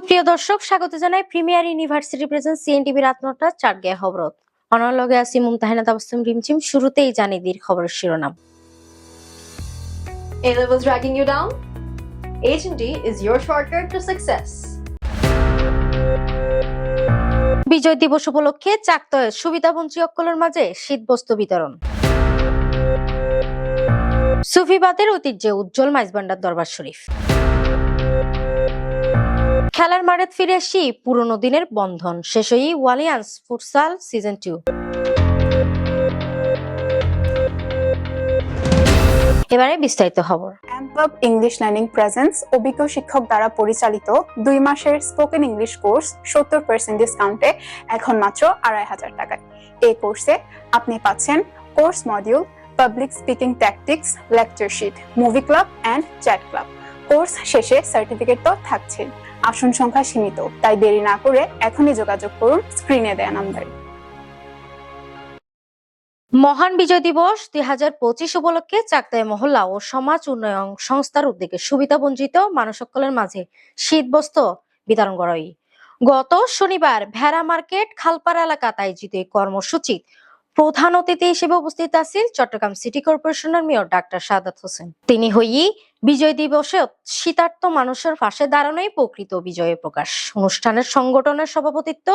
সুপ্রিয় দর্শক স্বাগত জানাই প্রিমিয়ার ইউনিভার্সিটি প্রেজেন্ট সিএনটিভি রাত নটা চার গে খবরত অনলগে আসি মুমতাহিনা তাবাসসুম রিমচিম শুরুতেই জানি দীর খবরের শিরোনাম A levels dragging you down? H&D is your shortcut to success. বিজয় দিবস উপলক্ষে চাকতয়ে সুবিধাবঞ্চী অক্কলের মাঝে শীতবস্ত্র বিতরণ সুফিবাদের ঐতিহ্যে উজ্জ্বল মাইজবান্ডার দরবার শরীফ খেলার মাঠে ফিরে আসি পুরনো দিনের বন্ধন। শেষ ওয়ালিয়ান্স ফুটসাল সিজন টু এবারে বিস্তারিত খবর। ইংলিশ লার্নিং প্রেজেন্স অভিজ্ঞ শিক্ষক দ্বারা পরিচালিত দুই মাসের স্পোকেন ইংলিশ কোর্স সত্তর পার্সেন্ট ডিসকাউন্টে এখন মাত্র আড়াই হাজার টাকায়। এই কোর্সে আপনি পাচ্ছেন course module public speaking tactics lecture sheet movie club and chat club course শেষে সার্টিফিকেট তো থাকছে আসন সংখ্যা সীমিত, তাই দেরি না করে এখনই যোগাযোগ করুন স্ক্রিনে দেয়া নাম্বারে। মহান বিজয় দিবস দুই হাজার পঁচিশ উপলক্ষে চাকতাই মহল্লা ও সমাজ উন্নয়ন সংস্থার উদ্যোগে সুবিধা বঞ্চিত মানুষসকলের মাঝে শীতবস্ত্র বিতরণ করা গত শনিবার ভেড়া মার্কেট খালপাড়া এলাকাত আয়োজিত এই কর্মসূচিত প্রধান অতিথি হিসেবে উপস্থিত আছেন চট্টগ্রাম সিটি কর্পোরেশনের মেয়র ডাক্তার সাদাত হোসেন। তিনি হই বিজয় দিবসে শীতার্থ মানুষের পাশে দাঁড়ানোই প্রকৃত বিজয়ের প্রকাশ। অনুষ্ঠানের সংগঠনের সভাপতিত্ব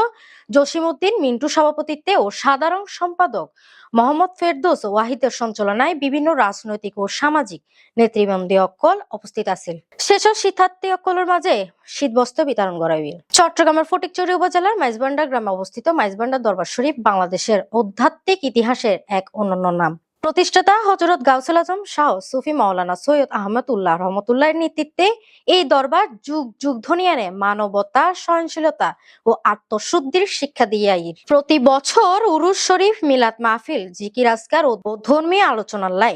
জসিমউদ্দিন, মিন্টু সভাপতিত্বে ও সাধারণ সম্পাদক মোহাম্মদ ফেরদৌস ওয়াহিদের সঞ্চালনায় বিভিন্ন রাজনৈতিক ও সামাজিক নেতৃবৃন্দী অক্কল উপস্থিত আছিল শেষ শীতার্থী অক্কলের মাঝে শীতবস্ত্র বিতরণ করা হইল চট্টগ্রামের ফটিকচুরি উপজেলার মাইজবান্ডা গ্রামে অবস্থিত মাইজবান্ডা দরবার শরীফ বাংলাদেশের আধ্যাত্মিক ইতিহাসের এক অনন্য নাম। প্রতিষ্ঠাতা হজরত গাউসুল আজম শাহ, সুফি মাওলানা সৈয়দ আহমদ উল্লাহ রহমতুল্লাহের নেতৃত্বে এই দরবার যুগ যুগ ধনিয়ানে মানবতা, সহনশীলতা ও আত্মশুদ্ধির শিক্ষা দিয়ে প্রতি বছর উরুস শরীফ মিলাদ মাহফিল, জিকির আজকার ও ধর্মীয় আলোচনার লাই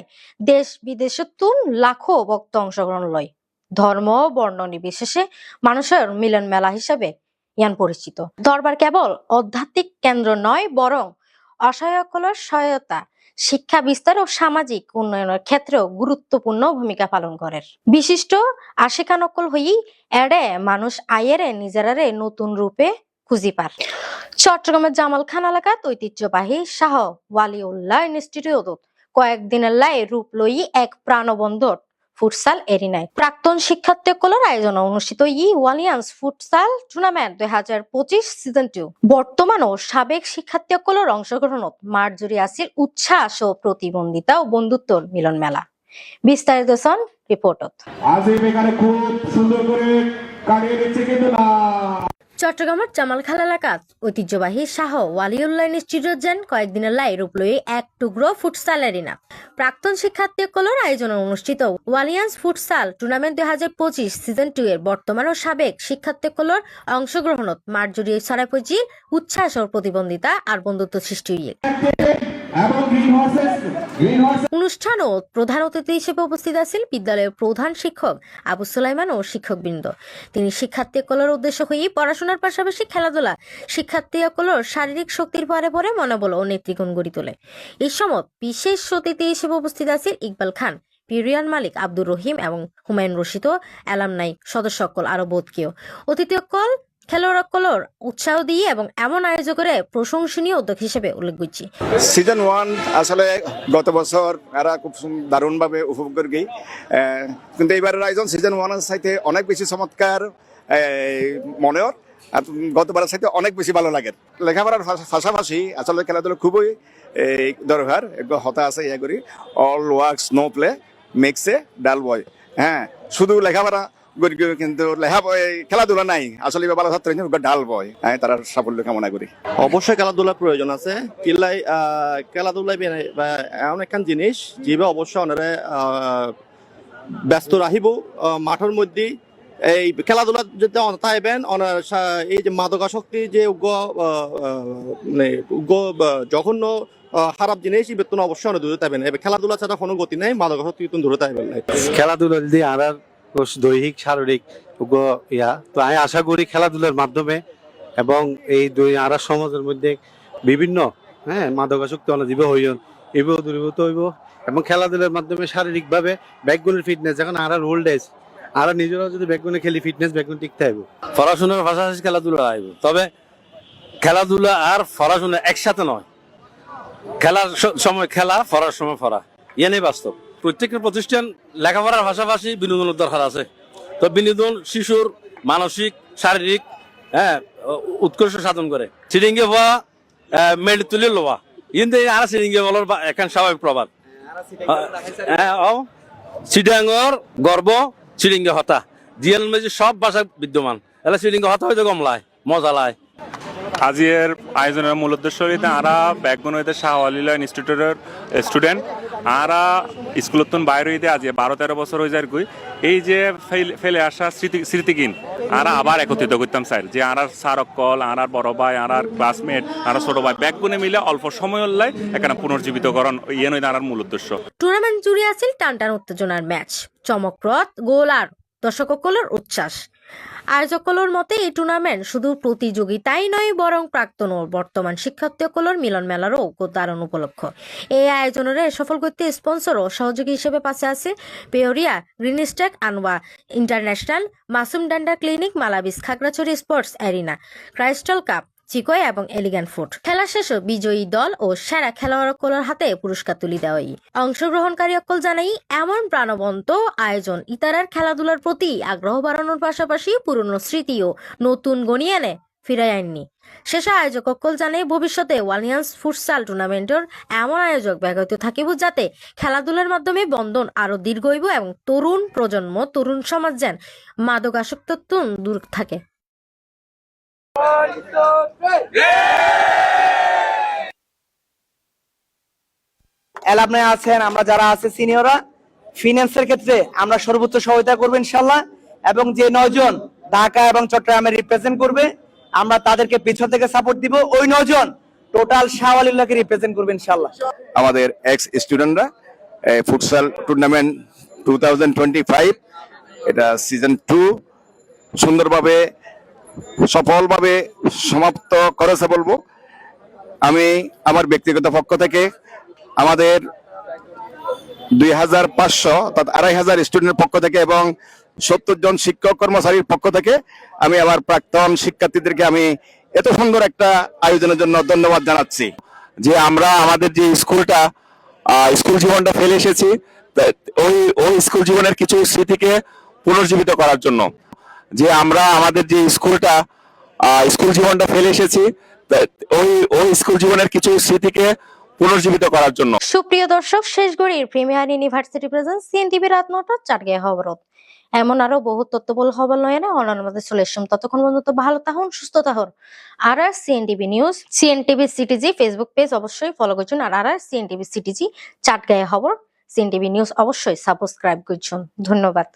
দেশ বিদেশে তুন লাখো ভক্ত অংশগ্রহণ লয়। ধর্ম বর্ণ নির্বিশেষে মানুষের মিলন মেলা হিসাবে ইয়ান পরিচিত। দরবার কেবল আধ্যাত্মিক কেন্দ্র নয়, বরং অসহায়কলের সহায়তা, শিক্ষা বিস্তার ও সামাজিক উন্নয়নের ক্ষেত্রেও গুরুত্বপূর্ণ ভূমিকা পালন করে বিশিষ্ট আশিকানকল হই এড়ে মানুষ আয়েরে নিজেরারে নতুন রূপে খুঁজি পার। চট্টগ্রামের জামাল খান এলাকাত ঐতিহ্যবাহী শাহ ওয়ালিউল্লাহ ইনস্টিটিউটত কয়েকদিনের লাই রূপ লই এক প্রাণবন্ধর ফুটসাল এরিনায় প্রাক্তন শিক্ষার্থী শিক্ষার্থীসকলের আয়োজনে অনুষ্ঠিত ই ওয়ালিয়ান্স ফুটসাল টুর্নামেন্ট দুই হাজার পঁচিশ সিজন টু। বর্তমান ও সাবেক শিক্ষার্থীসকলের অংশগ্রহণত মার্জুরি আসির উচ্ছ্বাস ও প্রতিবন্ধিতা ও বন্ধুত্বর মিলন মেলা। বিস্তারিত সন রিপোর্টত। আজ খুব সুন্দর করে কাটিয়ে দিচ্ছে কিন্তু না। চট্টগ্রামের জামালখাল এলাকাত ঐতিহ্যবাহী শাহ ওয়ালিউল্লাহ ইনস্টিটিউট যেন কয়েকদিনের লাই রূপ লই এক টুকরো ফুটসাল এরিনা প্রাক্তন শিক্ষার্থীসকলের আয়োজনে অনুষ্ঠিত ওয়ালিয়ান্স ফুটসাল টুর্নামেন্ট দুই হাজার পঁচিশ সিজন টু এর বর্তমান ও সাবেক শিক্ষার্থীসকলের অংশগ্রহণত জুড়িয়ে ছড়াপজি উচ্ছ্বাস ও প্রতিবন্ধিতা আর বন্ধুত্ব সৃষ্টি অনুষ্ঠান ও প্রধান অতিথি হিসেবে উপস্থিত আছেন বিদ্যালয়ের প্রধান শিক্ষক আবু সুলাইমান ও শিক্ষকবৃন্দ। তিনি শিক্ষার্থী কলার উদ্দেশ্য হয়ে পড়াশোনার পাশাপাশি খেলাধুলা, শিক্ষার্থী কলর শারীরিক শক্তির পরে পরে মনোবল ও নেতৃগুণ গড়ি তোলে। এই সময় বিশেষ অতিথি হিসেবে উপস্থিত আছেন ইকবাল খান, পিরিয়ান মালিক আব্দুর রহিম এবং হুমায়ুন রশিদ ও এলাম নাইক সদস্য অকল খেলোয়াড় অকলর উৎসাহ দিয়ে এবং এমন আয়োজকের প্রশংসনীয় উদ্যোগ হিসেবে উল্লেখ করছি। সিজন ওয়ান আসলে গত বছর এরা খুব দারুণভাবে উপভোগ করে কিন্তু এইবারের আয়োজন সিজন ওয়ানের সাথে অনেক বেশি চমৎকার মনে হয় আর গতবারের সাথে অনেক বেশি ভালো লাগে। লেখাপড়ার পাশা- পাশাপাশি আসলে খেলাধুলা খুবই দরকার হতা আছে ইয়া করি। All works no play makes dull boy হ্যাঁ শুধু লেখাপড়া করি কিন্তু লেখা খেলাধুলা নাই। আসলে ভালো ছাত্র ডাল বয়। হ্যাঁ তারা সাফল্য কামনা করি। অবশ্যই খেলাধুলার প্রয়োজন আছে। কিল্লাই বা এমন একখান জিনিস যিবে অবশ্যই ওনারে ব্যস্ত রাখিব মাঠের মধ্যে এই খেলাধুলা যদি তাইবেন ওনার এই যে মাদকাসক্তি যে উগ্র মানে উগ্র জঘন্য খারাপ জিনিস এই বেতন অবশ্যই অনেক দূরে তাইবেন এবার খেলাধুলা ছাড়া কোনো গতি নেই মাদকাসক্তি দূরে তাইবেন নাই খেলাধুলা দিয়ে আর দৈহিক, শারীরিক ইয়া। তো আমি আশা করি খেলাধুলার মাধ্যমে এবং এই দুই আর সমাজের মধ্যে বিভিন্ন হ্যাঁ মাদকাসক্তি অনাজীব হইন এগুলো দূরীভূত হইব এবং খেলাধুলার মাধ্যমে শারীরিকভাবে ব্যাকগুলির ফিটনেস এখন আর ওল্ড এজ আর নিজেরাও যদি ব্যাকগুনে খেলি ফিটনেস ব্যাকগুন ঠিক হইব। পড়াশোনার পাশাপাশি খেলাধুলা আইব তবে খেলাধুলা আর পড়াশোনা একসাথে নয়। খেলার সময় খেলা, পড়ার সময় পড়া। ইয়ে নেই বাস্তব। প্রত্যেকটা প্রতিষ্ঠান লেখাপড়ার পাশাপাশি বিনোদনের দরকার আছে। তো বিনোদন শিশুর মানসিক, শারীরিক হ্যাঁ উৎকর্ষ সাধন করে। সিডিঙ্গে হওয়া মেড তুলে লোয়া কিন্তু আর সিডিঙ্গে বলার এখান স্বাভাবিক প্রবাদ হ্যাঁ গর্ব সিডিঙ্গে হতা। জিয়াল মেজি সব ভাষা বিদ্যমান। এলা সিডিঙ্গে হতা হয়তো কমলায়, মজা লায়। আজিয়ের আয়োজনের মূল উদ্দেশ্য হইতে আরা ব্যাকগুন হইতে শাহ আলিলা ইনস্টিটিউটের স্টুডেন্ট। আরা স্কুলত বাইরে হইতে আজি বারো তেরো বছর হয়ে যায় এই যে ফেলে আসা স্মৃতি স্মৃতিকিন আরা আবার একত্রিত করতাম স্যার। যে আরার সারকল আরার বড় ভাই, আরার ক্লাসমেট আরা ছোট ভাই ব্যাকগুনে মিলে অল্প সময় লাই এখানে পুনর্জীবিতকরণ ইয়ে নয় আরার মূল উদ্দেশ্য। টুর্নামেন্ট জুড়ে আছিল টানটান উত্তেজনার ম্যাচ। চমকপ্রদ গোল আর দর্শকসকলের উচ্ছ্বাস। আয়োজকসকলের মতে এই টুর্নামেন্ট শুধু প্রতিযোগিতাই নয়, বরং প্রাক্তন ও বর্তমান শিক্ষার্থীসকলের মিলন মেলারও দারুণ উপলক্ষ। এই আয়োজনের সফল করতে স্পন্সর ও সহযোগী হিসেবে পাশে আছে পেওরিয়া গ্রিন স্ট্যাক আনওয়া ইন্টারন্যাশনাল, মাসুম ডান্ডা clinic, মালাবিস Khagrachari sports arena, crystal cup চিকোয় এবং এলিগ্যান্ট ফুড খেলা শেষে বিজয়ী দল ও সেরা খেলোয়াড়কলের হাতে পুরস্কার তুলি দেওয়াই। অংশগ্রহণকারী অকল জানাই, এমন প্রাণবন্ত আয়োজন ইতারার খেলাধুলার প্রতি আগ্রহ বাড়ানোর পাশাপাশি পুরনো স্মৃতি ও নতুন গণিয়ে এনে ফিরাই আননি। শেষে আয়োজক অকল জানাই ভবিষ্যতে ওয়ালিয়ান্স ফুটসাল টুর্নামেন্টের এমন আয়োজক ব্যাহত থাকিব যাতে খেলাধুলার মাধ্যমে বন্ধন আরও দীর্ঘইব এবং তরুণ প্রজন্ম, তরুণ সমাজ যেন মাদকাসক্ত দূর থাকে। অ্যালামনাই আছেন, আমরা যারা আছে সিনিয়ররা ফিনান্সের ক্ষেত্রে আমরা সর্বোচ্চ সহায়তা করব ইনশাল্লাহ এবং যে নয়জন ঢাকা এবং চট্টগ্রামে রিপ্রেজেন্ট করবে, আমরা তাদেরকে পিছন থেকে সাপোর্ট দিব। ওই নয়জন টোটাল শাহওয়ালিল্লাহকে রিপ্রেজেন্ট করবে ইনশাল্লাহ আমাদের এক্স স্টুডেন্টরা ফুটসাল টুর্নামেন্ট টু এটা সিজন টু সুন্দরভাবে সফলভাবে সমাপ্ত করেছে বলব। আমি আমার ব্যক্তিগত পক্ষ থেকে আমাদের দুই হাজার পাঁচশো অর্থাৎ আড়াই হাজার স্টুডেন্টের পক্ষ থেকে এবং সত্তর জন শিক্ষক কর্মচারীর পক্ষ থেকে আমি আমার প্রাক্তন শিক্ষার্থীদেরকে আমি এত সুন্দর একটা আয়োজনের জন্য ধন্যবাদ জানাচ্ছি। যে আমরা আমাদের যে স্কুলটা স্কুল জীবনটা ফেলে এসেছি ওই ওই স্কুল জীবনের কিছু স্মৃতিকে পুনর্জীবিত করার জন্য। যে আমরা আমাদের যে স্কুলটা স্কুল জীবনটা ফেলে এসেছি ওই ওই স্কুল জীবনের কিছু স্মৃতিকে পুনর্জীবিত করার জন্য। সুপ্রিয় দর্শক শেষ গড়ির প্রিমিয়ার ইউনিভার্সিটি প্রেজেন্ট সিএনটিভি রাত নটা চাটগাঁয় খবরত এমন আরও বহু তথ্যবল খবর লয় না অন্যান্য মধ্যে চলে এসম ততক্ষণ পর্যন্ত ভালো তাহন সুস্থ তাহর আর আর CNTV news CNTV CTG Facebook page অবশ্যই ফলো করছুন আর আর আর সিএনটিভি সিটিজি চাটগাঁয় খবর সিএনটিভি নিউজ অবশ্যই সাবস্ক্রাইব করছুন ধন্যবাদ।